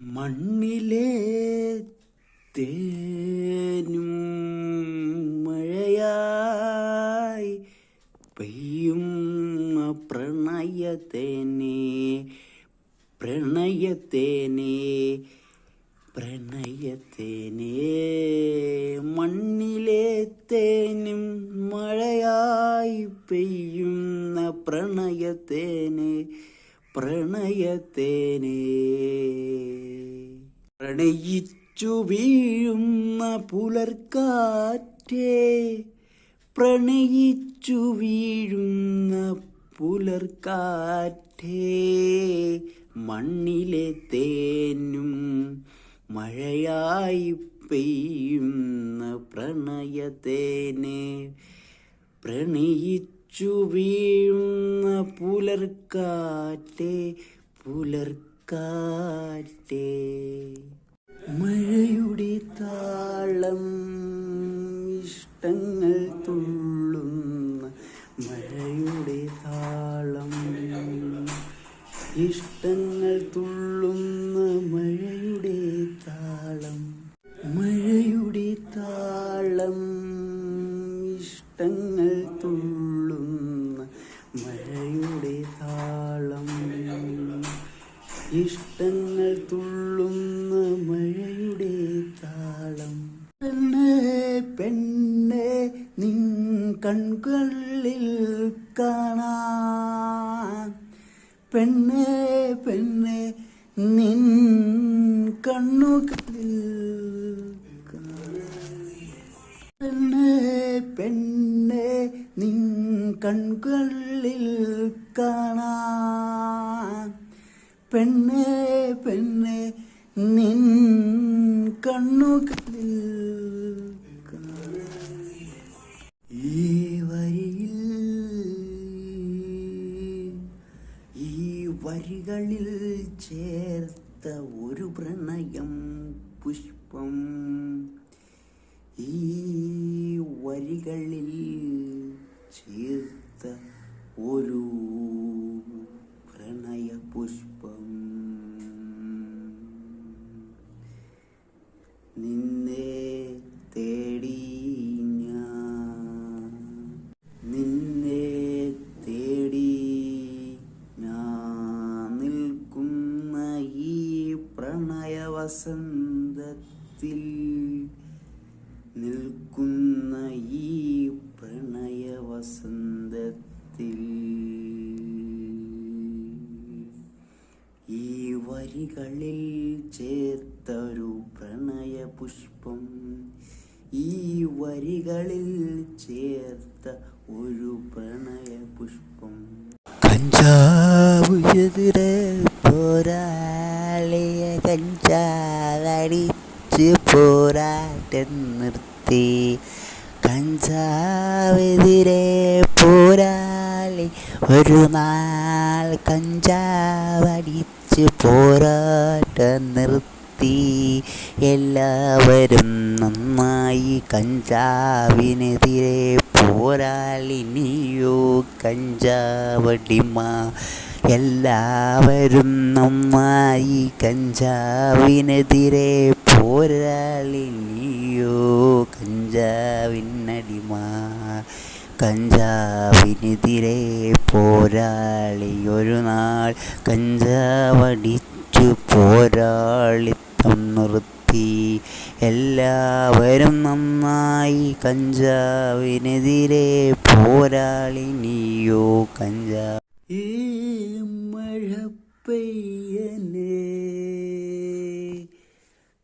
മണ്ണിലെ തേനും മഴയായി പെയ്യും പ്രണയത്തേനെ പ്രണയത്തേനെ പ്രണയത്തേനെ. മണ്ണിലെ തേനും മഴയായി പെയ്യുന്ന പ്രണയത്തേനെ പ്രണയത്തേനെ. പ്രണയിച്ചു വീഴുന്ന പുലർക്കാറ്റേ. പ്രണയിച്ചു വീഴുന്ന പുലർക്കാറ്റേ. മണ്ണിലെ തേനും മഴയായി പെയ്യുന്ന പ്രണയത്തേനെ. പ്രണയിച്ചു വീഴുന്ന പുലർക്കാറ്റേ പുലർക്കാറ്റേ. മഴയുടെ താളം ഇഷ്ടങ്ങൾ തുള്ളുന്ന മഴയുടെ താളം ഇഷ്ടങ്ങൾ തുള്ളുന്ന മഴയുടെ താളം. മഴയുടെ താളം ഇഷ്ടങ്ങൾ തുള്ളുന്ന മഴയുടെ താളം. ഇഷ്ടങ്ങൾ തുള്ളുന്ന മഴയുടെ താളം. പെണ്ണേ നിൻ കൺകളിൽ കാണാൻ പെണ്ണെ പെണ്ണെ നിൻ കണ്ണുകളിൽ പെണ്ണെ പെണ്ണെ നിൻ കൺകളിൽ കാണാൻ പെണ്ണെ പെണ്ണെ നിൻ കണ്ണുകളിൽ. ഈ വരിയിൽ ഈ വരികളിൽ ചേർത്ത ഒരു പ്രണയം പുഷ്പം ഈ വരികളിൽ ചേർത്ത ഒരു പ്രണയ പുഷ്പം നിന്നെ തേടി ഞാൻ നിൽക്കുന്ന ഈ പ്രണയവസന്തത്തിൽ ഈ വരികളിൽ ചേർത്തൊരു പ്രണയ പുഷ്പം ഈ വരികളിൽ ചേർത്ത ഒരു പ്രണയ പുഷ്പം. കഞ്ചാവ് എതിരെ പോരാളിയ കഞ്ചാവടിച്ച് പോരാട്ടം നിർത്തി. കഞ്ചാവെതിരെ പോരാളി ഒരു നാൾ കഞ്ചാവടിച്ച് പോരാട്ടം നിർത്തി. എല്ലാവരും നന്നായി കഞ്ചാവിനെതിരെ പോരാളിനിയോ കഞ്ചാവടിമ. എല്ലാവരും നന്നായി കഞ്ചാവിനെതിരെ പോരാളിനിയോ? കഞ്ചാവിനടിമ. കഞ്ചാവിനെതിരെ പോരാളി ഒരു നാൾ. കഞ്ചാവടിച്ചു പോരാളിത്തം നിർത്തി. എല്ലാവരും നന്നായി കഞ്ചാവിനെതിരെ പോരാളി നീയോ ഈ മഴ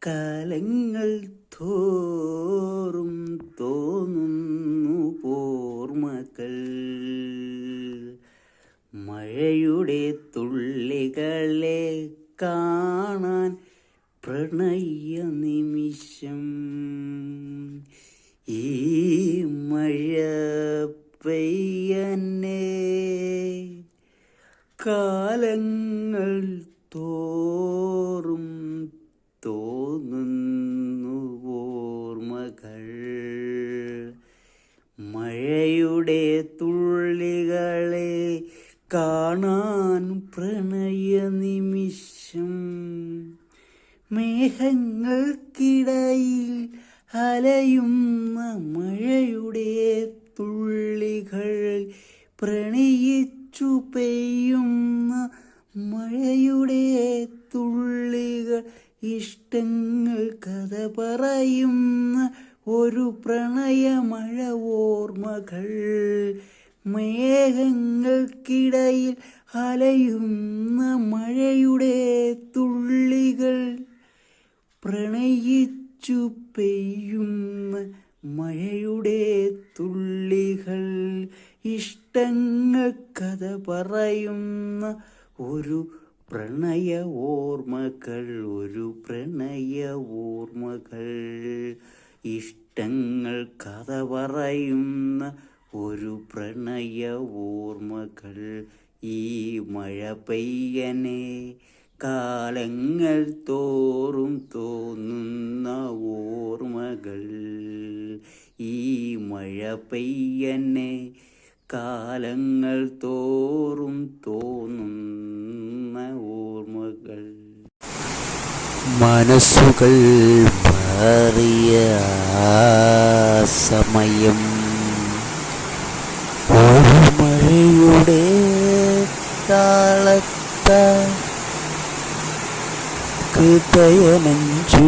കാലങ്ങൾ തോറും തോന്നുന്നു പോർമകൾ. മഴയുടെ തുള്ളികളെ കാണാൻ പ്രണയ നിമിഷം. ഈ മഴയുടെ തുള്ളികളെ കാണാൻ പ്രണയ നിമിഷം. മേഘങ്ങൾക്കിടയിൽ അലയുന്ന മഴയുടെ തുള്ളികൾ പ്രണയിച്ചു പെയ്യുന്ന മഴയുടെ തുള്ളികൾ ഇഷ്ടങ്ങൾ കഥ പറയുന്ന ഒരു പ്രണയമഴ ഓർമ്മകൾ മേഘങ്ങൾക്കിടയിൽ അലയുന്ന മഴയുടെ തുള്ളികൾ പ്രണയിച്ചു പെയ്യുന്ന മഴയുടെ തുള്ളികൾ ഇഷ്ടങ്ങൾ കഥ പറയുന്ന ഒരു പ്രണയ ഓർമ്മകൾ ഒരു പ്രണയ ഓർമ്മകൾ ഇഷ്ടങ്ങൾ കഥ പറയുന്ന ഒരു പ്രണയ ഓർമ്മകൾ. ഈ മഴ പെയ്യനെ കാലങ്ങൾ തോറും തോന്നുന്ന ഓർമ്മകൾ. ഈ മഴ പെയ്യനെ കാലങ്ങൾ തോറും തോന്നുന്ന ഓർമ്മകൾ. മനസ്സുകൾ മാറിയ സമയം ഒരു മഴയുടെ താളത്ത ഹൃദയനഞ്ചിടത്തിൽ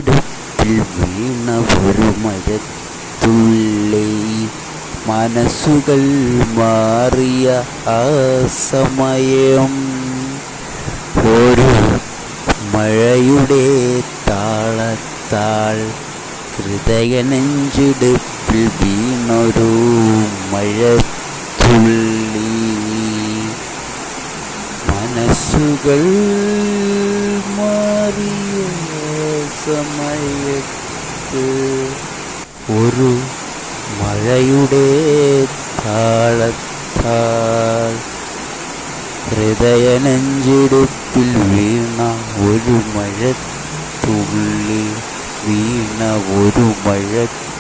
വീണ ഒരു മഴത്തുള്ളി മനസ്സുകൾ മാറിയ ആ സമയം ഒരു മഴയുടെ താളത്താൾ ഹൃദയനെഞ്ചിടുപ്പിൽ വീണൊരു മഴത്തുള്ളി. മനസ്സുകൾ മാറിയ സമയത്ത് ഒരു മഴയുടെ താളത്താൾ ഹൃദയനെഞ്ചിടുപ്പിൽ വീണ ഒരു മഴത്തുള്ളി വീണ ഒരു മഴത്തുള്ളി